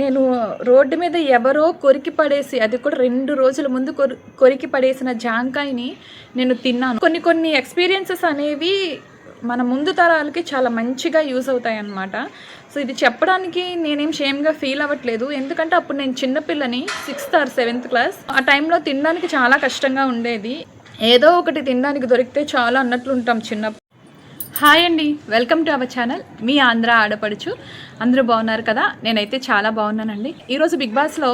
నేను రోడ్డు మీద ఎవరో కొరికి పడేసి అది కూడా రెండు రోజుల ముందు కొరి కొరికి పడేసిన జాంకాయని నేను తిన్నాను. కొన్ని కొన్ని ఎక్స్పీరియన్సెస్ అనేవి మన ముందు తరాలకి చాలా మంచిగా యూజ్ అవుతాయి అన్నమాట సో ఇది చెప్పడానికి నేనేం షేమ్గా ఫీల్ అవ్వట్లేదు. ఎందుకంటే అప్పుడు నేను చిన్నపిల్లని సిక్స్త్ ఆర్ సెవెంత్ క్లాస్ ఆ టైంలో తినడానికి చాలా కష్టంగా ఉండేది. ఏదో ఒకటి తినడానికి దొరికితే చాలా అన్నట్లు ఉంటాం చిన్నప్పుడు. హాయ్ అండి. Welcome to our channel. మీ ఆంధ్ర ఆడపడుచు. అందరూ బాగున్నారు కదా? నేనైతే చాలా బాగున్నానండి. ఈరోజు బిగ్ బాస్లో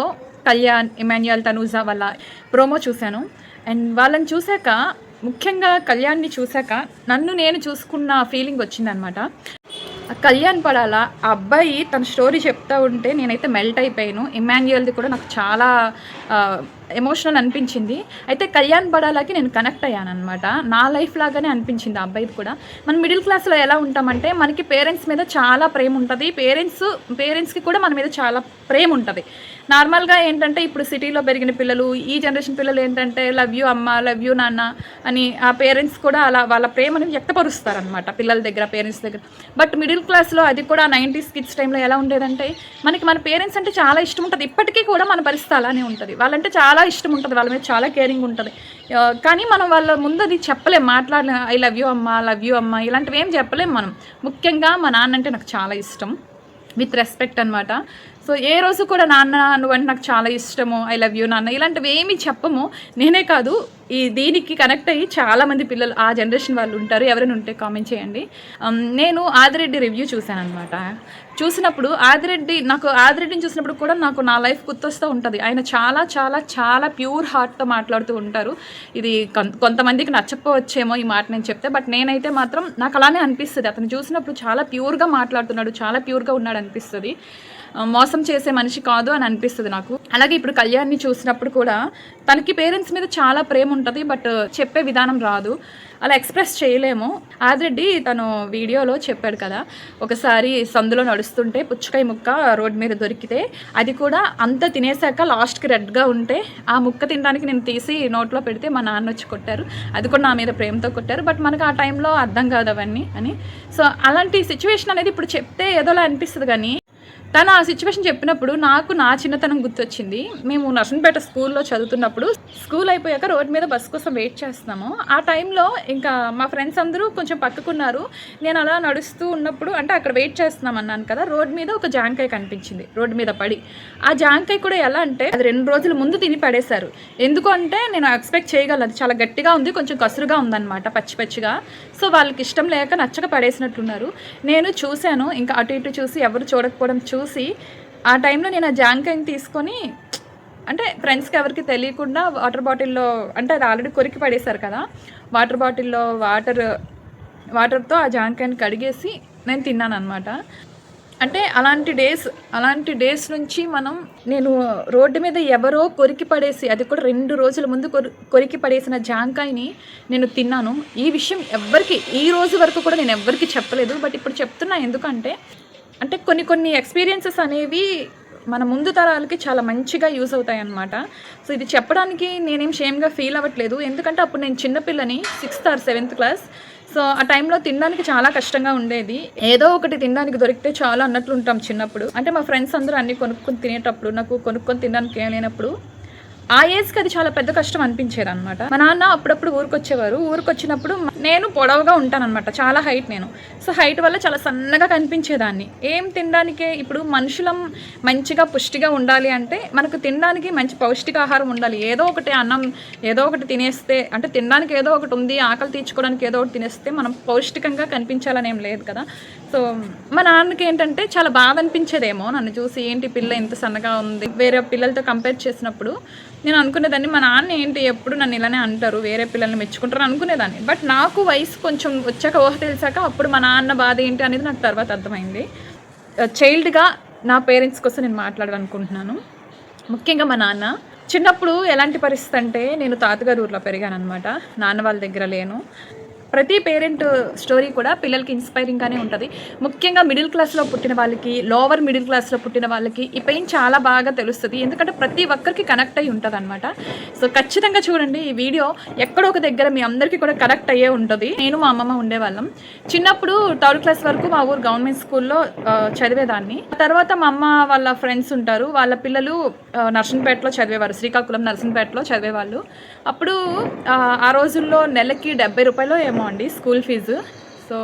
కళ్యాణ్ ఇమాన్యుయల్ తనూజా వాళ్ళ ప్రోమో చూశాను. అండ్ వాళ్ళని చూశాక ముఖ్యంగా కళ్యాణ్ని చూశాక నన్ను నేను చూసుకున్న ఫీలింగ్ వచ్చిందనమాట. కళ్యాణ్ పడాలా ఆ అబ్బాయి తన స్టోరీ చెప్తా ఉంటే నేనైతే మెల్ట్ అయిపోయాను. ఇమాన్యుయల్ది కూడా నాకు చాలా ఎమోషనల్ అనిపించింది. అయితే కళ్యాణ్ పడాలకి నేను కనెక్ట్ అయ్యాను అనమాట నా లైఫ్ లాగానే అనిపించింది ఆ అబ్బాయికి కూడా. మనం మిడిల్ క్లాస్లో ఎలా ఉంటామంటే మనకి పేరెంట్స్ మీద చాలా ప్రేమ ఉంటుంది. పేరెంట్స్ పేరెంట్స్కి కూడా మన మీద చాలా ప్రేమ ఉంటుంది. నార్మల్గా ఏంటంటే ఇప్పుడు సిటీలో పెరిగిన పిల్లలు ఈ జనరేషన్ పిల్లలు ఏంటంటే లవ్ యూ అమ్మ లవ్ యూ నాన్న అని ఆ పేరెంట్స్ కూడా అలా వాళ్ళ ప్రేమని వ్యక్తపరుస్తారనమాట పిల్లల దగ్గర పేరెంట్స్ దగ్గర. బట్ మిడిల్ క్లాస్లో అది కూడా నైంటీస్ కిడ్స్ టైంలో ఎలా ఉండేదంటే మనకి మన పేరెంట్స్ అంటే చాలా ఇష్టం ఉంటుంది. ఇప్పటికీ కూడా మన పరిస్థితి అలానే ఉంటుంది. వాళ్ళంటే చాలా చాలా ఇష్టం ఉంటుంది వాళ్ళ మీద చాలా కేరింగ్ ఉంటుంది. కానీ మనం వాళ్ళ ముందు అది చెప్పలేం మాట్లాడలేం ఐ లవ్ యూ అమ్మ లవ్ యూ అమ్మ ఇలాంటివి ఏం చెప్పలేం మనం. ముఖ్యంగా మా నాన్న అంటే నాకు చాలా ఇష్టం విత్ రెస్పెక్ట్ అనమాట సో ఏ రోజు కూడా నాన్న నువ్వంటే నాకు చాలా ఇష్టము ఐ లవ్ యూ నాన్న ఇలాంటివి ఏమీ చెప్పము. నేనే కాదు ఈ దీనికి కనెక్ట్ అయ్యి చాలామంది పిల్లలు ఆ జనరేషన్ వాళ్ళు ఉంటారు ఎవరైనా ఉంటే కామెంట్ చేయండి. Um, నేను ఆదిరెడ్డి రివ్యూ చూశాను అనమాట చూసినప్పుడు ఆదిరెడ్డి నాకు ఆదిరెడ్డిని చూసినప్పుడు కూడా నాకు నా లైఫ్ గుర్తొస్తూ ఉంటుంది. ఆయన చాలా చాలా చాలా ప్యూర్ హార్ట్తో మాట్లాడుతూ ఉంటారు. ఇది కొంతమందికి నచ్చకపోవచ్చేమో ఈ మాట నేను చెప్తే బట్ నేనైతే మాత్రం నాకు అలానే అనిపిస్తుంది. అతను చూసినప్పుడు చాలా ప్యూర్గా మాట్లాడుతున్నాడు చాలా ప్యూర్గా ఉన్నాడు అనిపిస్తుంది మోసం చేసే మనిషి కాదు అని అనిపిస్తుంది నాకు. అలాగే ఇప్పుడు కళ్యాణ్ని చూసినప్పుడు కూడా తనకి పేరెంట్స్ మీద చాలా ప్రేమ ఉంటుంది బట్ చెప్పే విధానం రాదు. అలా ఎక్స్ప్రెస్ చేయలేము. ఆదిరెడ్డి తను వీడియోలో చెప్పాడు కదా ఒకసారి సందులో నడుస్తుంటే పుచ్చకాయ ముక్క రోడ్ మీద దొరికితే అది కూడా అంత తినేసాక లాస్ట్కి రెడ్గా ఉంటే ఆ ముక్క తినడానికి నేను తీసి నోట్లో పెడితే మా నాన్న వచ్చి కొట్టారు. అది కూడా నా మీద ప్రేమతో కొట్టారు. బట్ మనకు ఆ టైంలో అర్థం కాదు అవన్నీ అని. సో అలాంటి సిచ్యువేషన్ అనేది ఇప్పుడు చెప్తే ఏదోలా అనిపిస్తుంది కానీ తను ఆ సిచ్యువేషన్ చెప్పినప్పుడు నాకు నా చిన్నతనం గుర్తొచ్చింది. మేము నర్సంపేట స్కూల్లో చదువుతున్నప్పుడు స్కూల్ అయిపోయాక రోడ్ మీద బస్ కోసం వెయిట్ చేస్తున్నాము. ఆ టైంలో ఇంకా మా ఫ్రెండ్స్ అందరూ కొంచెం పక్కకున్నారు నేను అలా నడుస్తూ ఉన్నప్పుడు అంటే అక్కడ వెయిట్ చేస్తున్నాం అన్నాను కదా రోడ్ మీద ఒక జాంకాయ కనిపించింది. రోడ్ మీద పడి. ఆ జాంకాయ కూడా ఎలా అంటే అది రెండు రోజుల ముందు తిని పడేశారు. ఎందుకంటే నేను ఎక్స్పెక్ట్ చేయగలను అది చాలా గట్టిగా ఉంది కొంచెం కసురుగా ఉందన్నమాట పచ్చి పచ్చిగా. సో వాళ్ళకి ఇష్టం లేక నచ్చక పడేసినట్లున్నారు. నేను చూశాను ఇంకా అటు ఇటు చూసి ఎవరు చూడకపోవడం చూ చూసి ఆ టైంలో నేను ఆ జాంకాయని తీసుకొని అంటే ఫ్రెండ్స్కి ఎవరికి తెలియకుండా వాటర్ బాటిల్లో అంటే అది ఆల్రెడీ కొరికి పడేశారు కదా వాటర్ బాటిల్లో వాటర్ వాటర్తో ఆ జాంకాయని కడిగేసి నేను తిన్నాను అనమాట అంటే అలాంటి డేస్ అలాంటి డేస్ నుంచి మనం నేను రోడ్డు మీద ఎవరో కొరికి పడేసి అది కూడా రెండు రోజుల ముందు కొరి కొరికి పడేసిన జాంకాయని నేను తిన్నాను. ఈ విషయం ఎవ్వరికి ఈ రోజు వరకు కూడా నేను ఎవ్వరికి చెప్పలేదు. బట్ ఇప్పుడు చెప్తున్నా ఎందుకంటే అంటే కొన్ని కొన్ని ఎక్స్పీరియన్సెస్ అనేవి మన ముందు తరాలకి చాలా మంచిగా యూజ్ అవుతాయి అన్నమాట సో ఇది చెప్పడానికి నేనేం షేమ్గా ఫీల్ అవ్వట్లేదు. ఎందుకంటే అప్పుడు నేను చిన్నపిల్లని sixth or seventh class so ఆ టైంలో తినడానికి చాలా కష్టంగా ఉండేది. ఏదో ఒకటి తినడానికి దొరికితే చాలా అన్నట్లు ఉంటాం చిన్నప్పుడు. అంటే మా ఫ్రెండ్స్ అందరూ అన్ని కొనుక్కొని తినేటప్పుడు నాకు కొనుక్కొని తినడానికి ఏం లేనప్పుడు ఆ ఏజ్కి అది చాలా పెద్ద కష్టం అనిపించేది అనమాట మా నాన్న అప్పుడప్పుడు ఊరికి వచ్చేవారు నేను పొడవుగా ఉంటానన్నమాట. చాలా హైట్ నేను. సో హైట్ వల్ల చాలా సన్నగా కనిపించేదాన్ని. ఏం తినడానికే ఇప్పుడు మనుషులం మంచిగా పుష్టిగా ఉండాలి అంటే మనకు తినడానికి మంచి పౌష్టికాహారం ఉండాలి. ఏదో ఒకటి అన్నం ఏదో ఒకటి తినేస్తే అంటే తినడానికి ఏదో ఒకటి ఉంది ఆకలి తీర్చుకోవడానికి ఏదో ఒకటి తినేస్తే మనం పౌష్టికంగా కనిపించాలని ఏం లేదు కదా. సో మా నాన్నకి ఏంటంటే చాలా బాధ అనిపించేదేమో నన్ను చూసి ఏంటి పిల్ల ఇంత సన్నగా ఉంది? వేరే పిల్లలతో కంపేర్ చేసినప్పుడు నేను అనుకునేదాన్ని మా నాన్న ఏంటి ఎప్పుడు నన్ను ఇలానే అంటారు వేరే పిల్లల్ని మెచ్చుకుంటారు అనుకునేదాన్ని. బట్ నాకు వయసు కొంచెం వచ్చాక ఊహ తెలిసాక అప్పుడు మా నాన్న బాధ ఏంటి అనేది నాకు తర్వాత అర్థమైంది. చైల్డ్గా నా పేరెంట్స్ కోసం నేను మాట్లాడాలనుకుంటున్నాను. ముఖ్యంగా మా నాన్న. చిన్నప్పుడు ఎలాంటి పరిస్థితి అంటే నేను తాతగారు ఊర్లో పెరిగాను అనమాట నాన్న వాళ్ళ దగ్గర లేను. ప్రతి పేరెంట్ స్టోరీ కూడా పిల్లలకి ఇన్స్పైరింగ్గానే ఉంటుంది. ముఖ్యంగా మిడిల్ క్లాస్లో పుట్టిన వాళ్ళకి లోవర్ మిడిల్ క్లాస్లో పుట్టిన వాళ్ళకి ఈ పెయిన్ చాలా బాగా తెలుస్తుంది. ఎందుకంటే ప్రతి ఒక్కరికి కనెక్ట్ అయ్యి ఉంటుంది అనమాట సో ఖచ్చితంగా చూడండి ఈ వీడియో ఎక్కడో ఒక దగ్గర మీ అందరికీ కూడా కనెక్ట్ అయ్యే ఉంటుంది. నేను మా అమ్మమ్మ ఉండేవాళ్ళం. చిన్నప్పుడు థర్డ్ క్లాస్ వరకు మా ఊరు గవర్నమెంట్ స్కూల్లో చదివేదాన్ని. తర్వాత మా అమ్మ వాళ్ళ ఫ్రెండ్స్ ఉంటారు. వాళ్ళ పిల్లలు నర్సింగ్పేటలో నర్సంపేటలో చదివేవారు. శ్రీకాకుళం నర్సంపేటలో చదివేవాళ్ళు. అప్పుడు ఆ, రోజుల్లో నెలకి డెబ్బై రూపాయలు ఏమో అండి స్కూల్ ఫీజు. సో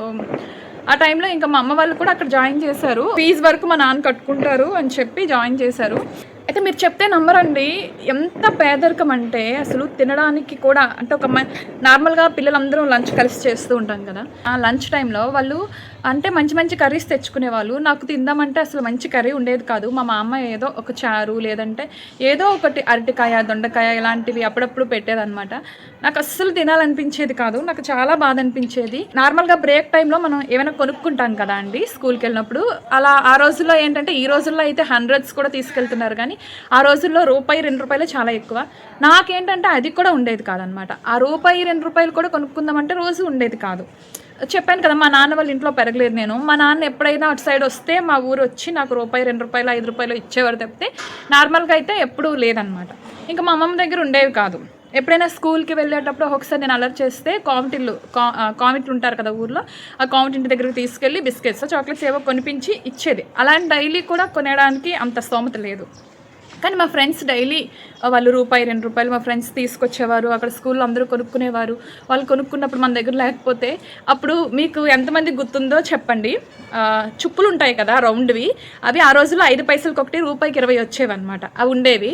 ఆ టైంలో ఇంకా మా అమ్మ వాళ్ళు కూడా అక్కడ జాయిన్ చేశారు. ఫీజు వరకు మా నాన్న కట్టుకుంటారు అని చెప్పి జాయిన్ చేశారు. అయితే మీరు చెప్తే నమ్మరండి. ఎంత పేదరికం అంటే అసలు తినడానికి కూడా అంటే ఒక మ- నార్మల్గా పిల్లలందరూ లంచ్ కలిసి చేస్తూ ఉంటాం కదా. ఆ లంచ్ టైంలో వాళ్ళు అంటే మంచి మంచి కర్రీస్ తెచ్చుకునే వాళ్ళు. నాకు తిందామంటే అసలు మంచి కర్రీ ఉండేది కాదు. మా మామ ఏదో ఒక చారు లేదంటే ఏదో ఒకటి అరటికాయ దొండకాయ ఇలాంటివి అప్పుడప్పుడు పెట్టేదన్నమాట. నాకు అస్సలు తినాలనిపించేది కాదు. నాకు చాలా బాధ అనిపించేది నార్మల్గా బ్రేక్ టైంలో మనం ఏమైనా కొనుక్కుంటాం కదా అండి స్కూల్కి వెళ్ళినప్పుడు. అలా ఆ రోజుల్లో ఏంటంటే ఈ రోజుల్లో అయితే హండ్రెడ్స్ కూడా తీసుకెళ్తున్నారు కానీ ఆ రోజుల్లో రూపాయి రెండు రూపాయలు చాలా ఎక్కువ. నాకేంటంటే అది కూడా ఉండేది కాదనమాట. ఆ రూపాయి రెండు రూపాయలు కూడా కొనుక్కుందామంటే రోజు ఉండేది కాదు. చెప్పాను కదా మా నాన్న వాళ్ళ ఇంట్లో పెరగలేదు నేను. మా నాన్న ఎప్పుడైనా అటు సైడ్ వస్తే మా ఊరు వచ్చి నాకు రూపాయి రెండు రూపాయలు ఐదు రూపాయలు ఇచ్చేవారు తప్పితే నార్మల్గా అయితే ఎప్పుడూ లేదనమాట. ఇంకా మా అమ్మమ్మ దగ్గర ఉండేవి కాదు. ఎప్పుడైనా స్కూల్కి వెళ్ళేటప్పుడు ఒకసారి నేను అలర్ట్ చేస్తే కామిటీలు కామిట్లు ఉంటారు కదా ఊర్లో ఆ కామిటీ దగ్గరికి తీసుకెళ్ళి బిస్కెట్స్ చాక్లెట్స్ ఏవో కొనిపించి ఇచ్చేది. అలాంటి డైలీ కూడా కొనడానికి అంత స్తోమత లేదు. కానీ మా ఫ్రెండ్స్ డైలీ వాళ్ళు రూపాయి రెండు రూపాయలు మా ఫ్రెండ్స్ తీసుకొచ్చేవారు అక్కడ స్కూల్లో అందరూ కొనుక్కునేవారు. వాళ్ళు కొనుక్కున్నప్పుడు మన దగ్గర లేకపోతే అప్పుడు మీకు ఎంతమంది గుర్తుందో చెప్పండి. చుప్పులు ఉంటాయి కదా రౌండ్వి. అవి ఆ రోజుల్లో ఐదు పైసలకి ఒకటి రూపాయికి ఇరవై వచ్చేవి అనమాట అవి ఉండేవి.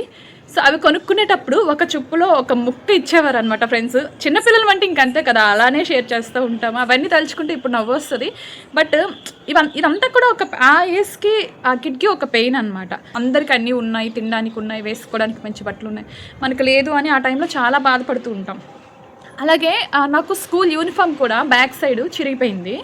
సో అవి కొనుక్కునేటప్పుడు ఒక చుప్పులో ఒక ముక్క ఇచ్చేవారు అనమాట ఫ్రెండ్స్. చిన్నపిల్లలు అంటే ఇంకంతే కదా అలానే షేర్ చేస్తూ ఉంటాము. అవన్నీ తలుచుకుంటే ఇప్పుడు నవ్వు వస్తుంది. బట్ ఇవన్ ఇదంతా కూడా ఒక ఆ ఏజ్కి ఆ కిడ్కి ఒక పెయిన్ అనమాట అందరికి అన్నీ ఉన్నాయి తినడానికి ఉన్నాయి వేసుకోవడానికి మంచి బట్టలు ఉన్నాయి. మనకు లేదు అని ఆ టైంలో చాలా బాధపడుతూ ఉంటాం. అలాగే నాకు స్కూల్ యూనిఫామ్ కూడా బ్యాక్ సైడ్ చిరిగిపోయింది.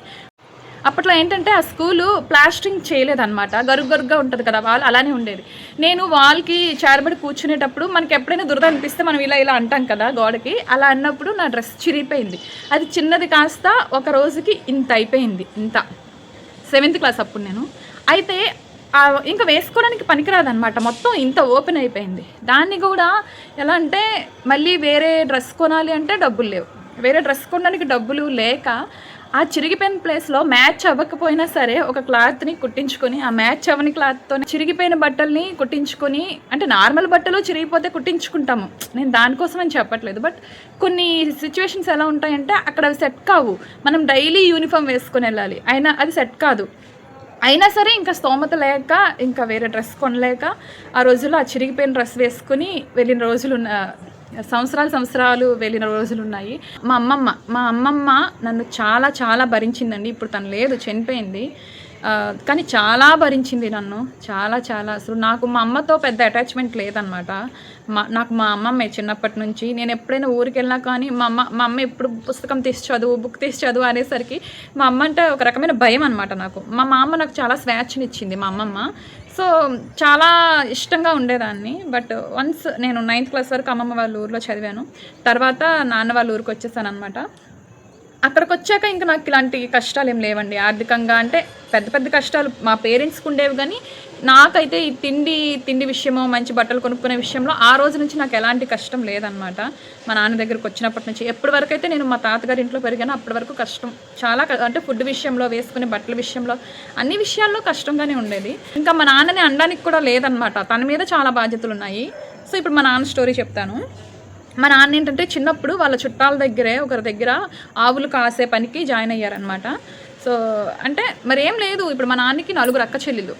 అప్పట్లో ఏంటంటే ఆ స్కూలు ప్లాస్టరింగ్ చేయలేదన్నమాట. గరుగు గరుగ్గా ఉంటుంది కదా వాళ్ళు అలానే ఉండేది. నేను వాళ్ళకి చేరబడి కూర్చునేటప్పుడు మనకి ఎప్పుడైనా దురద అనిపిస్తే మనం ఇలా ఇలా అంటాం కదా గోడకి. అలా అన్నప్పుడు నా డ్రెస్ చిరిగిపోయింది. అది చిన్నది కాస్త ఒక రోజుకి ఇంత అయిపోయింది ఇంత. సెవెంత్ క్లాస్ అప్పుడు నేను. అయితే ఇంకా వేసుకోవడానికి పనికిరాదనమాట మొత్తం ఇంత ఓపెన్ అయిపోయింది. దాన్ని కూడా ఎలా అంటే మళ్ళీ వేరే డ్రెస్ కొనాలి అంటే డబ్బులు లేవు. వేరే డ్రెస్ కొనడానికి డబ్బులు లేక ఆ చిరిగిపోయిన ప్లేస్లో మ్యాచ్ అవ్వకపోయినా సరే ఒక క్లాత్ని కుట్టించుకొని ఆ మ్యాచ్ అవ్వని క్లాత్తో చిరిగిపోయిన బట్టల్ని కుట్టించుకొని అంటే నార్మల్ బట్టలు చిరిగిపోతే కుట్టించుకుంటాము. నేను దానికోసం అని చెప్పట్లేదు. బట్ కొన్ని సిచ్యువేషన్స్ ఎలా ఉంటాయంటే అక్కడ అవి సెట్ కావు. మనం డైలీ యూనిఫామ్ వేసుకొని వెళ్ళాలి. అయినా అది సెట్ కాదు. అయినా సరే ఇంకా స్తోమత లేక ఇంకా వేరే డ్రెస్ కొనలేక ఆ రోజుల్లో ఆ చిరిగిపోయిన డ్రెస్ వేసుకుని వెళ్ళిన రోజులు ఉన్న సంవత్సరాలు సంవత్సరాలు వెళ్ళిన రోజులు ఉన్నాయి. మా అమ్మమ్మ మా అమ్మమ్మ నన్ను చాలా చాలా భరించిందండి. ఇప్పుడు తను లేదు చనిపోయింది. కానీ చాలా భరించింది నన్ను. చాలా చాలా. అసలు నాకు మా అమ్మతో పెద్ద అటాచ్మెంట్ లేదనమాట మా నాకు మా అమ్మమ్మే చిన్నప్పటి నుంచి. నేను ఎప్పుడైనా ఊరికి వెళ్ళినా కానీ మా అమ్మ మా అమ్మ ఎప్పుడు పుస్తకం తీసి చదువు బుక్ తీసి చదువు అనేసరికి మా అమ్మ అంటే ఒక రకమైన భయం అనమాట నాకు. మా మామ నాకు చాలా స్వేచ్ఛనిచ్చింది మా అమ్మమ్మ. సో చాలా ఇష్టంగా ఉండేదాన్ని. బట్ వన్స్ నేను నైన్త్ క్లాస్ వరకు అమ్మమ్మ వాళ్ళ ఊర్లో చదివాను. తర్వాత నాన్న వాళ్ళ ఊరికి వచ్చేసాను అనమాట అక్కడికి వచ్చాక ఇంకా నాకు ఇలాంటి కష్టాలు ఏం లేవండి. ఆర్థికంగా అంటే పెద్ద పెద్ద కష్టాలు మా పేరెంట్స్కి ఉండేవి కానీ నాకైతే ఈ తిండి తిండి విషయమో మంచి బట్టలు కొనుక్కునే విషయంలో ఆ రోజు నుంచి నాకు ఎలాంటి కష్టం లేదనమాట మా నాన్న దగ్గరకు వచ్చినప్పటి నుంచి ఎప్పటి వరకు అయితే నేను మా తాతగారి ఇంట్లో పెరిగాను అప్పటి వరకు కష్టం. చాలా అంటే ఫుడ్ విషయంలో వేసుకునే బట్టల విషయంలో అన్ని విషయాల్లో కష్టంగానే ఉండేది. ఇంకా మా నాన్నని అనడానికి కూడా లేదనమాట తన మీద చాలా బాధ్యతలు ఉన్నాయి సో ఇప్పుడు మా నాన్న స్టోరీ చెప్తాను. మా నాన్న ఏంటంటే చిన్నప్పుడు వాళ్ళ చుట్టాల దగ్గరే ఒకరి దగ్గర ఆవులు కాసే పనికి జాయిన్ అయ్యారనమాట సో అంటే మరి ఏం లేదు ఇప్పుడు మా నాన్నకి నలుగురు అక్క చెల్లెళ్ళు.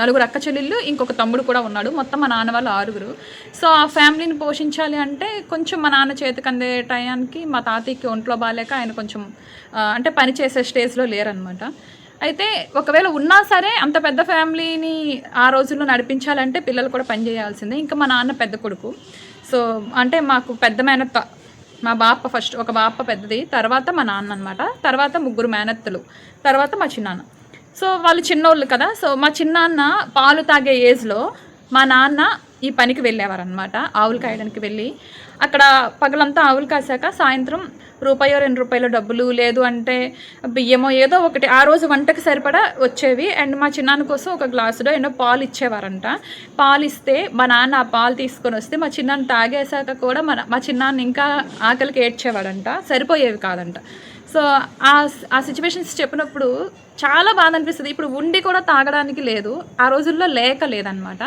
నలుగురు అక్క చెల్లెళ్ళు ఇంకొక తమ్ముడు కూడా ఉన్నాడు. మొత్తం మా నాన్న వాళ్ళు ఆరుగురు. సో ఆ ఫ్యామిలీని పోషించాలి అంటే కొంచెం మా నాన్న చేతికి అందే టయానికి మా తాతయ్యకి ఒంట్లో బాగాలేక ఆయన కొంచెం అంటే పని చేసే స్టేజ్లో లేరనమాట అయితే ఒకవేళ ఉన్నా సరే అంత పెద్ద ఫ్యామిలీని ఆ రోజుల్లో నడిపించాలంటే పిల్లలు కూడా పని చేయాల్సిందే. ఇంకా మా నాన్న పెద్ద కొడుకు. సో అంటే మాకు పెద్ద మేనత్త. మా బాప ఫస్ట్ ఒక బాప పెద్దది తర్వాత మా నాన్న అనమాట తర్వాత ముగ్గురు మేనత్తలు తర్వాత మా చిన్నాన్న. సో వాళ్ళు చిన్నోళ్ళు కదా సో మా చిన్నాన్న పాలు తాగే ఏజ్లో మా నాన్న ఈ పనికి వెళ్ళేవారు అనమాట ఆవులు కాయడానికి వెళ్ళి అక్కడ పగలంతా ఆవులు కాసాక సాయంత్రం రూపాయో రెండు రూపాయల డబ్బులు లేదు అంటే బియ్యమో ఏదో ఒకటి. ఆ రోజు వంటకి సరిపడా వచ్చేవి. అండ్ మా చిన్నాన్న కోసం ఒక గ్లాసులో ఎన్నో పాలు ఇచ్చేవారంట. పాలు ఇస్తే మా నాన్న ఆ పాలు తీసుకొని వస్తే మా చిన్నాన్న తాగేశాక కూడా మన మా చిన్నాన్న ఇంకా ఆకలికి ఏడ్చేవాడంట. సరిపోయేవి కాదంట. సో ఆ ఆ సిచ్యువేషన్స్ చెప్పినప్పుడు చాలా బాధ అనిపిస్తుంది ఇప్పుడు ఉండి కూడా తాగడానికి లేదు. ఆ రోజుల్లో లేక లేదనమాట.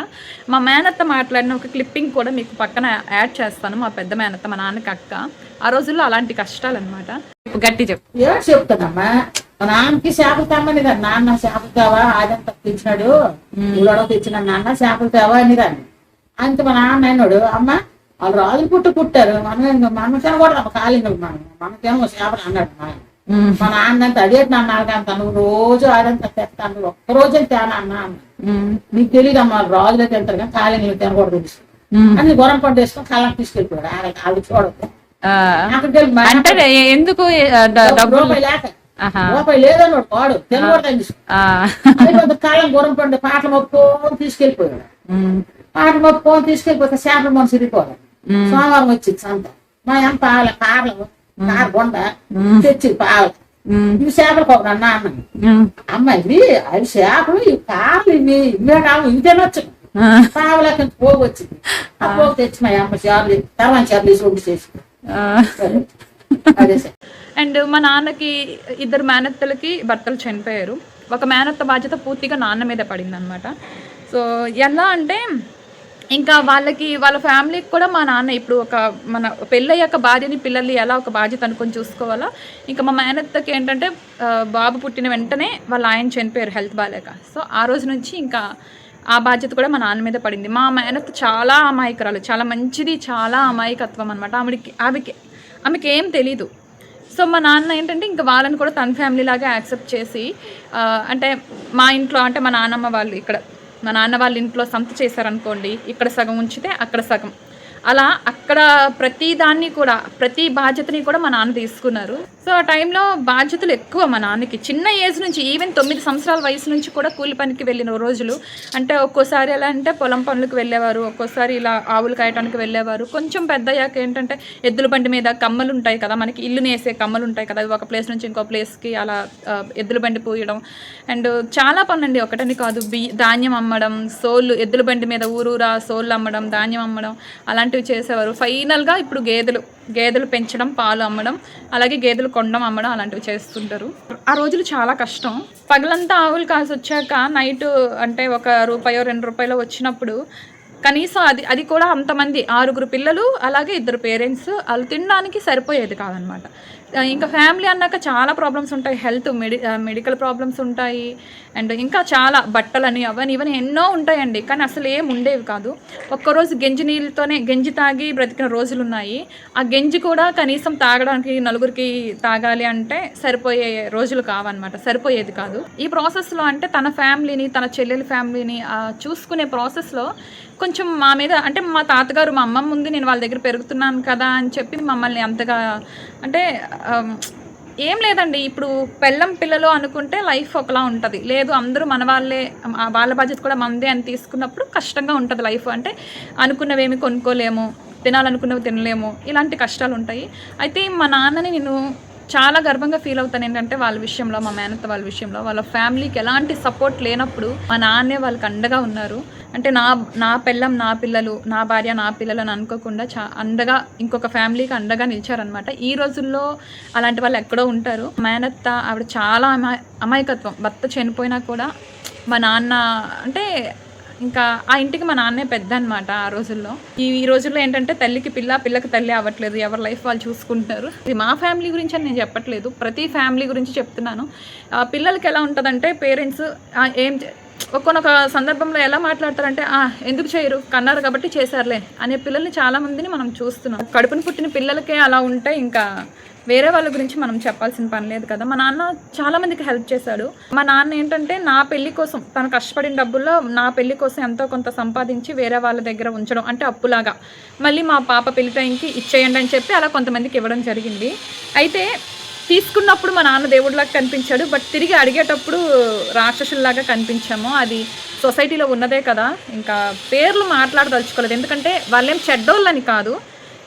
మా మేనత్త మాట్లాడిన ఒక క్లిప్పింగ్ కూడా మీకు పక్కన యాడ్ చేస్తాను. మా పెద్ద మేనత్త మా నాన్నకి అక్క. ఆ రోజుల్లో అలాంటి కష్టాలు అనమాట గట్టి చెప్పు. చెప్తానమ్మా? మా నాన్నకి చేపలు తమ్మని కదా నాన్న చేపలు తేవా? అదంతా తెచ్చినాడు. ఊళ్ళో తెచ్చిన నాన్న చేపలు తేవా? అని దాన్ని. అంత మా నాన్న అన్నాడు. అమ్మ వాళ్ళు రాజులు పుట్టు పుట్టారు. మనం మనం తినకూడదు కాలింగ్ మనం? మనకేమో చేపలు అన్నాడు మా ఆయన. మా నాన్న అంత అదే నాన్న అంత. నువ్వు రోజు ఆడంత తెస్తాను. ఒక్క రోజే తేనా అన్న. నీకు తెలియదు అమ్మా రాజులే తింటారు కానీ కాలింగ్ తినకూడదు తెలుసు. అని గురం పంట వేసుకొని కళ్ళకి తీసుకెళ్ళిపోయాడు. చూడదు అక్కడికి వెళ్ళి మా అంటే ఎందుకు రూపాయి లేక. రూపాయి లేదన్నాడు వాడు. తినకూడదని అది కొంత కాలం గురం పండు పాటలు మొప్పుకొని తీసుకెళ్ళిపోయాడు. పాటలు మొప్పుకొని తీసుకెళ్ళిపోతే చేపల మనసు ఇరిపోవాలి సోమవారం వచ్చింది సంత మా ఏం పాల కార్లు కారు బొండ తెచ్చి పాలు. ఇవి చేపలు ఒక అన్న అన్న అమ్మ ఇవి అవి చేపలు ఈ కార్లు ఇవి ఇవే కావు ఇవి తినొచ్చు. పావులకి పోగు వచ్చింది. ఆ పోగు తెచ్చి మా అమ్మ చేపలు తర్వాత చేపలు వేసి వండి చేసి అదే సార్. అండ్ మా నాన్నకి ఇద్దరు మేనత్తలకి భర్తలు చనిపోయారు. ఒక మేనత్త బాధ్యత పూర్తిగా నాన్న మీద పడింది అనమాట సో ఎలా అంటే ఇంకా వాళ్ళకి వాళ్ళ ఫ్యామిలీకి కూడా మా నాన్న ఇప్పుడు ఒక మన పెళ్ళయ్యాక భార్యని పిల్లల్ని ఎలా ఒక బాధ్యత అనుకొని చూసుకోవాలా? ఇంకా మా మేనత్తకి ఏంటంటే బాబు పుట్టిన వెంటనే వాళ్ళ ఆయన చనిపోయారు హెల్త్ బాగాలేక సో ఆ రోజు నుంచి ఇంకా ఆ బాధ్యత కూడా మా నాన్న మీద పడింది. మా మేనత్త చాలా అమాయకురాలు చాలా మంచిది చాలా అమాయకత్వం అనమాట ఆవిడకి ఆమెకి ఆమెకి ఏం తెలీదు. సో మా నాన్న ఏంటంటే ఇంకా వాళ్ళని కూడా తన ఫ్యామిలీ లాగా యాక్సెప్ట్ చేసి అంటే మా ఇంట్లో అంటే మా నాన్నమ్మ వాళ్ళు ఇక్కడ మా నాన్న వాళ్ళ ఇంట్లో సంత చేశారనుకోండి ఇక్కడ సగం ఉంచితే అక్కడ సగం. అలా అక్కడ ప్రతి దాన్ని కూడా ప్రతి బాధ్యతని కూడా మా నాన్న తీసుకున్నారు. సో ఆ టైంలో బాధ్యతలు ఎక్కువ మా నాన్నకి. చిన్న ఏజ్ నుంచి ఈవెన్ తొమ్మిది సంవత్సరాల వయసు నుంచి కూడా కూలి పనికి వెళ్ళిన రోజులు. అంటే ఒక్కోసారి ఎలా అంటే పొలం పనులకు వెళ్ళేవారు ఒక్కోసారి ఇలా ఆవులు కాయటానికి వెళ్ళేవారు. కొంచెం పెద్దయ్యాక ఏంటంటే ఎద్దుల బండి మీద కమ్మలు ఉంటాయి కదా మనకి ఇల్లు నేసే కమ్మలు ఉంటాయి కదా ఒక ప్లేస్ నుంచి ఇంకో ప్లేస్కి అలా ఎద్దుల బండి పూయడం. అండ్ చాలా పనులండి ఒకటని కాదు. బి ధాన్యం అమ్మడం సోళ్ళు ఎద్దుల బండి మీద ఊరూరా సోళ్ళు అమ్మడం ధాన్యం అమ్మడం. అలాంటి అలాంటివి చేసేవారు. ఫైనల్గా ఇప్పుడు గేదెలు గేదెలు పెంచడం పాలు అమ్మడం అలాగే గేదెలు కొండం అమ్మడం అలాంటివి చేస్తుంటారు. ఆ రోజులు చాలా కష్టం. పగలంతా ఆవులు కాసి వచ్చాక నైట్ అంటే ఒక రూపాయో రెండు రూపాయలు వచ్చినప్పుడు కనీసం అది అది కూడా అంతమంది ఆరుగురు పిల్లలు అలాగే ఇద్దరు పేరెంట్స్ వాళ్ళు తినడానికి సరిపోయేది కాదనమాట. ఇంకా ఫ్యామిలీ అన్నాక చాలా ప్రాబ్లమ్స్ ఉంటాయి. హెల్త్ మెడి మెడికల్ ప్రాబ్లమ్స్ ఉంటాయి. అండ్ ఇంకా చాలా బట్టలని అవని ఇవన్నీ ఎన్నో ఉంటాయండి. కానీ అసలు ఏం ఉండేవి కాదు. ఒక్కరోజు గంజి నీళ్ళతోనే గంజి తాగి బ్రతికిన రోజులు ఉన్నాయి. ఆ గంజి కూడా కనీసం తాగడానికి నలుగురికి తాగాలి అంటే సరిపోయే రోజులు కావన్నమాట. సరిపోయేది కాదు. ఈ ప్రాసెస్లో అంటే తన ఫ్యామిలీని తన చెల్లెల ఫ్యామిలీని చూసుకునే ప్రాసెస్లో కొంచెం మా మీద అంటే మా తాతగారు మా అమ్మమ్మ ముందు నేను వాళ్ళ దగ్గర పెరుగుతున్నాను కదా అని చెప్పి మమ్మల్ని అంతగా అంటే ఏం లేదండి. ఇప్పుడు పెళ్ళం పిల్లలు అనుకుంటే లైఫ్ ఒకలా ఉంటుంది. లేదు అందరూ మన వాళ్ళే వాళ్ళ బాధ్యత కూడా మనదే అని తీసుకున్నప్పుడు కష్టంగా ఉంటుంది లైఫ్. అంటే అనుకున్నవేమి కొనుక్కోలేము తినాలనుకున్నవి తినలేము ఇలాంటి కష్టాలు ఉంటాయి. అయితే మా నాన్నని నేను చాలా గర్వంగా ఫీల్ అవుతాను ఏంటంటే వాళ్ళ విషయంలో మా మేనత్త వాళ్ళ విషయంలో. వాళ్ళ ఫ్యామిలీకి ఎలాంటి సపోర్ట్ లేనప్పుడు మా నాన్నే వాళ్ళకి అండగా ఉన్నారు. అంటే నా నా పెళ్ళం నా పిల్లలు నా భార్య నా పిల్లలు అని అనుకోకుండా చా అండగా ఇంకొక ఫ్యామిలీకి అండగా నిలిచారనమాట ఈ రోజుల్లో అలాంటి వాళ్ళు ఎక్కడో ఉంటారు. మేనత్త ఆవిడ చాలా అమాయ అమాయకత్వం. భర్త చనిపోయినా కూడా మా నాన్న అంటే ఇంకా ఆ ఇంటికి మా నాన్నే పెద్ద అనమాట ఆ రోజుల్లో. ఈ ఈ రోజుల్లో ఏంటంటే తల్లికి పిల్ల పిల్లకి తల్లి అవ్వట్లేదు. ఎవరి లైఫ్ వాళ్ళు చూసుకుంటారు ఇది మా ఫ్యామిలీ గురించి అని నేను చెప్పట్లేదు. ప్రతి ఫ్యామిలీ గురించి చెప్తున్నాను. పిల్లలకి ఎలా ఉంటుందంటే పేరెంట్స్ ఏం ఒక్కొక్క సందర్భంలో ఎలా మాట్లాడతారంటే "ఆ, ఎందుకు చేయరు? కన్నారు కాబట్టి చేశారులే అనే పిల్లల్ని చాలా మందిని మనం చూస్తున్నాం. కడుపున పుట్టిన పిల్లలకే అలా ఉంటే ఇంకా వేరే వాళ్ళ గురించి మనం చెప్పాల్సిన పని లేదు కదా. మా నాన్న చాలా మందికి హెల్ప్ చేశాడు. మా నాన్న ఏంటంటే నా పెళ్ళి కోసం తను కష్టపడిన డబ్బుల్లో నా పెళ్ళి కోసం ఎంతో కొంత సంపాదించి వేరే వాళ్ళ దగ్గర ఉంచడం అంటే అప్పులాగా. మళ్ళీ మా పాప పెళ్ళి టైంకి ఇచ్చేయండి అని చెప్పి అలా కొంతమందికి ఇవ్వడం జరిగింది. అయితే తీసుకున్నప్పుడు మా నాన్న దేవుడిలాగా కనిపించాడు బట్ తిరిగి అడిగేటప్పుడు రాక్షసుల్లాగా కనిపించాము. అది సొసైటీలో ఉన్నదే కదా ఇంకా పేర్లు మాట్లాడదలుచుకోలేదు. ఎందుకంటే వాళ్ళేం చెడ్డోళ్ళని కాదు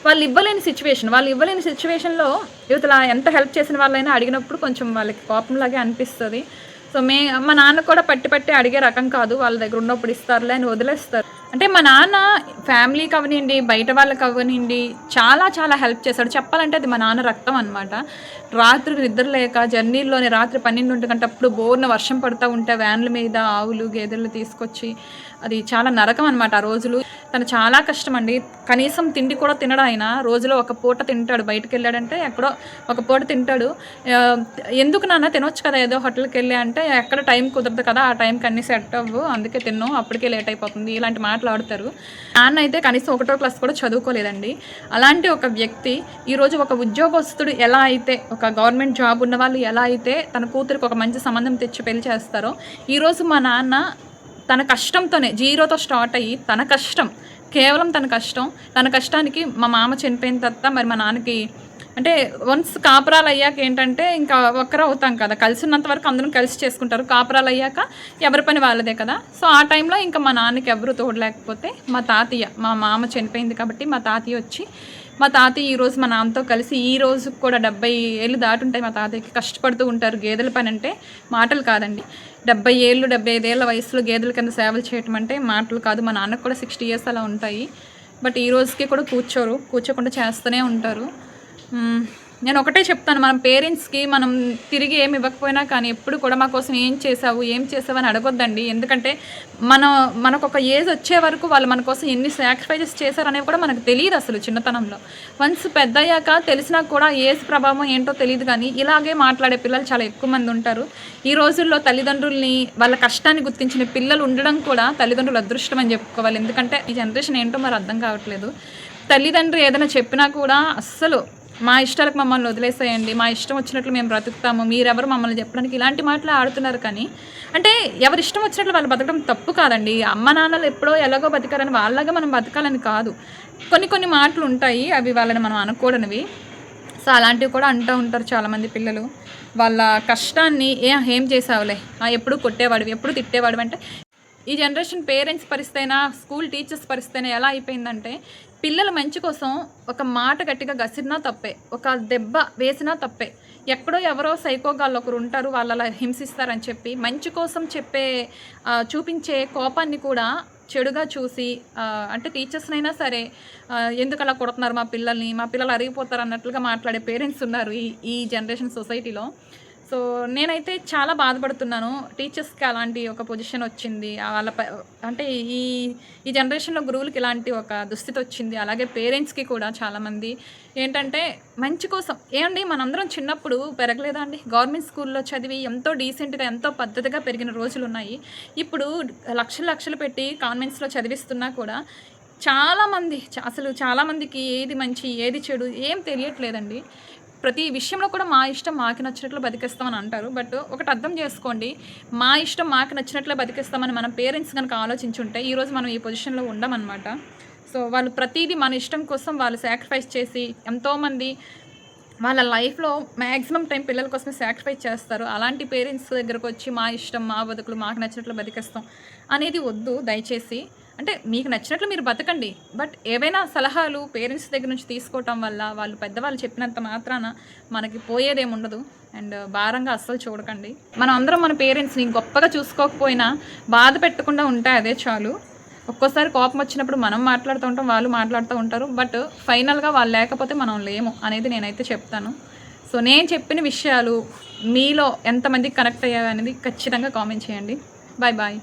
వాళ్ళు ఇవ్వలేని సిచ్యువేషన్ వాళ్ళు ఇవ్వలేని సిచ్యువేషన్లో యువతలా ఎంత హెల్ప్ చేసిన వాళ్ళైనా అడిగినప్పుడు కొంచెం వాళ్ళకి కోపంలాగే అనిపిస్తుంది. సో మే మా నాన్న కూడా పట్టి పట్టి అడిగే రకం కాదు వాళ్ళ దగ్గర ఉన్నప్పుడు ఇస్తారులే అని వదిలేస్తారు. అంటే మా నాన్న ఫ్యామిలీకి అవనివ్వండి బయట వాళ్ళకి అవనివ్వండి చాలా చాలా హెల్ప్ చేశాడు. చెప్పాలంటే అది మా నాన్న రక్తం అనమాట రాత్రి నిద్ర లేక జర్నీలోనే రాత్రి పన్నెండు గంటప్పుడు బోర్న వర్షం పడుతూ ఉంటే వ్యాన్ల మీద ఆవులు గేదెలు తీసుకొచ్చి అది చాలా నరకం అనమాట ఆ రోజులు. తను చాలా కష్టం అండి కనీసం తిండి కూడా తినడం ఆయన. రోజులో ఒక పూట తింటాడు. బయటకు వెళ్ళాడంటే ఎక్కడో ఒక పూట తింటాడు. ఎందుకు నాన్న తినొచ్చు కదా ఏదో హోటల్కి వెళ్ళి అంటే ఎక్కడ టైం కుదరదు కదా ఆ టైంకి అన్ని సెట్ అవ్వు. అందుకే తిన్నాం. అప్పటికే లేట్ అయిపోతుంది. ఇలాంటి మాటలు ఆడతారు. నాన్న అయితే కనీసం ఒకటో క్లాస్ కూడా చదువుకోలేదండి. అలాంటి ఒక వ్యక్తి ఈరోజు ఒక ఉద్యోగస్తుడు ఎలా అయితే ఒక గవర్నమెంట్ జాబ్ ఉన్న వాళ్ళు ఎలా అయితే తన కూతురికి ఒక మంచి సంబంధం తెచ్చి పెళ్ళి చేస్తారో ఈరోజు మా నాన్న తన కష్టంతోనే జీరోతో స్టార్ట్ అయ్యి తన కష్టం కేవలం తన కష్టం తన కష్టానికి మా మామ చనిపోయిన తర్వాత మరి మా నాన్నకి అంటే వన్స్ కాపురాలు అయ్యాక ఏంటంటే ఇంకా ఒక్కరు అవుతాం కదా. కలిసి ఉన్నంత వరకు అందరం కలిసి చేసుకుంటారు. కాపురాలు అయ్యాక ఎవరి పని వాళ్ళదే కదా. సో ఆ టైంలో ఇంకా మా నాన్నకి ఎవరు తోడలేకపోతే మా తాతయ్య మా మామ చనిపోయింది కాబట్టి మా తాతయ్య వచ్చి మా తాతయ్య ఈరోజు మా నాన్నతో కలిసి ఈ రోజు కూడా డెబ్బై ఏళ్ళు దాటుంటాయి మా తాతయ్యకి. కష్టపడుతూ ఉంటారు. గేదెల పని అంటే మాటలు కాదండి. డెబ్బై ఏళ్ళు డెబ్బై ఐదేళ్ళ వయసులో గేదెల కింద సేవలు చేయటం అంటే మాటలు కాదు. మా నాన్నకు కూడా సిక్స్టీ ఇయర్స్ అలా ఉంటాయి. బట్ ఈ రోజుకి కూడా కూర్చోరు. కూర్చోకుండా చేస్తూనే ఉంటారు. నేను ఒకటే చెప్తాను మన పేరెంట్స్కి మనం తిరిగి ఏమి ఇవ్వకపోయినా కానీ ఎప్పుడు కూడా మా కోసం ఏం చేసావు ఏం చేసావు అని అడగొద్దండి. ఎందుకంటే మన మనకు ఒక ఏజ్ వచ్చే వరకు వాళ్ళు మన కోసం ఎన్ని సాక్రిఫైజెస్ చేశారనేవి కూడా మనకు తెలియదు అసలు చిన్నతనంలో. వన్స్ పెద్ద అయ్యాక తెలిసినా కూడా ఏజ్ ప్రభావం ఏంటో తెలియదు కానీ ఇలాగే మాట్లాడే పిల్లలు చాలా ఎక్కువ మంది ఉంటారు. ఈ రోజుల్లో తల్లిదండ్రుల్ని వాళ్ళ కష్టాన్ని గుర్తించిన పిల్లలు ఉండడం కూడా తల్లిదండ్రులు అదృష్టం అని చెప్పుకోవాలి. ఎందుకంటే ఈ జనరేషన్ ఏంటో మరి అర్థం కావట్లేదు. తల్లిదండ్రులు ఏదైనా చెప్పినా కూడా అస్సలు మా ఇష్టాలకు మమ్మల్ని వదిలేసేయండి. మా ఇష్టం వచ్చినట్లు మేము బ్రతుకుతాము. మీరెవరు మమ్మల్ని చెప్పడానికి ఇలాంటి మాటలు ఆడుతున్నారు కానీ అంటే ఎవరి ఇష్టం వచ్చినట్లు వాళ్ళు బతకడం తప్పు కాదండి. అమ్మ నాన్నలు ఎప్పుడో ఎలాగో బతికారని వాళ్ళగా మనం బతకాలని కాదు. కొన్ని కొన్ని మాటలు ఉంటాయి అవి వాళ్ళని మనం అనుకోవడనివి సో అలాంటివి కూడా అంటూ ఉంటారు చాలామంది పిల్లలు. వాళ్ళ కష్టాన్ని ఏ ఏం చేసావులే? ఆ, ఎప్పుడు కొట్టేవాడివి ఎప్పుడు తిట్టేవాడివి అంటే ఈ జనరేషన్ పేరెంట్స్ పరిస్థితి అయినా స్కూల్ టీచర్స్ పరిస్థితి అయినా ఎలా అయిపోయిందంటే పిల్లల మంచి కోసం ఒక మాట గట్టిగా గసిరినా తప్పే ఒక దెబ్బ వేసినా తప్పే. ఎక్కడో ఎవరో సైకోగాళ్ళు ఒకరు ఉంటారు వాళ్ళు అలా హింసిస్తారని చెప్పి మంచి కోసం చెప్పే చూపించే కోపాన్ని కూడా చెడుగా చూసి అంటే టీచర్స్నైనా సరే ఎందుకు అలా కొడుతున్నారు మా పిల్లల్ని మా పిల్లలు అరిగిపోతారు అన్నట్లుగా మాట్లాడే పేరెంట్స్ ఉన్నారు ఈ ఈ జనరేషన్ సొసైటీలో. సో నేనైతే చాలా బాధపడుతున్నాను. టీచర్స్కి అలాంటి ఒక పొజిషన్ వచ్చింది. వాళ్ళ ప- అంటే ఈ ఈ జనరేషన్లో గురువులకి ఇలాంటి ఒక దుస్థితి వచ్చింది. అలాగే పేరెంట్స్కి కూడా చాలామంది ఏంటంటే మంచి కోసం ఏమండి మనందరం చిన్నప్పుడు పెరగలేదా అండి? గవర్నమెంట్ స్కూల్లో చదివి ఎంతో డీసెంట్గా ఎంతో పద్ధతిగా పెరిగిన రోజులు ఉన్నాయి ఇప్పుడు లక్షలు లక్షలు పెట్టి కాన్వెంట్స్లో చదివిస్తున్నా కూడా చాలామంది చ- అసలు చాలామందికి ఏది మంచి ఏది చెడు ఏం తెలియట్లేదండి. ప్రతి విషయంలో కూడా మా ఇష్టం మాకు నచ్చినట్లు బతికేస్తామని అంటారు. బట్ ఒకటి అర్థం చేసుకోండి. మా ఇష్టం మాకు నచ్చినట్లు బతికేస్తామని మన పేరెంట్స్ కనుక ఆలోచించుంటే ఈరోజు మనం ఈ పొజిషన్లో ఉండమన్నమాట. సో వాళ్ళు ప్రతిదీ మన ఇష్టం కోసం వాళ్ళు సాక్రిఫైస్ చేసి ఎంతోమంది వాళ్ళ లైఫ్లో మ్యాక్సిమం టైం పిల్లల కోసమే సాక్రిఫైస్ చేస్తారు. అలాంటి పేరెంట్స్ దగ్గరకు వచ్చి మా ఇష్టం మా బతుకులు మాకు నచ్చినట్లు బతికేస్తాం అనేది వద్దు. దయచేసి అంటే మీకు నచ్చినట్లు మీరు బతకండి. బట్ ఏవైనా సలహాలు పేరెంట్స్ దగ్గర నుంచి తీసుకోవటం వల్ల వాళ్ళు పెద్దవాళ్ళు చెప్పినంత మాత్రాన మనకి పోయేదేమి ఉండదు. అండ్ భారంగా అస్సలు చూడకండి. మనం అందరం మన పేరెంట్స్ని గొప్పగా చూసుకోకపోయినా బాధ పెట్టకుండా ఉంటే అదే చాలు. ఒక్కోసారి కోపం వచ్చినప్పుడు మనం మాట్లాడుతూ ఉంటాం వాళ్ళు మాట్లాడుతూ ఉంటారు. బట్ ఫైనల్గా వాళ్ళు లేకపోతే మనం లేము అనేది నేనైతే చెప్తాను. సో నేను చెప్పిన విషయాలు మీలో ఎంతమందికి కనెక్ట్ అయ్యాయనేది ఖచ్చితంగా కామెంట్ చేయండి. Bye bye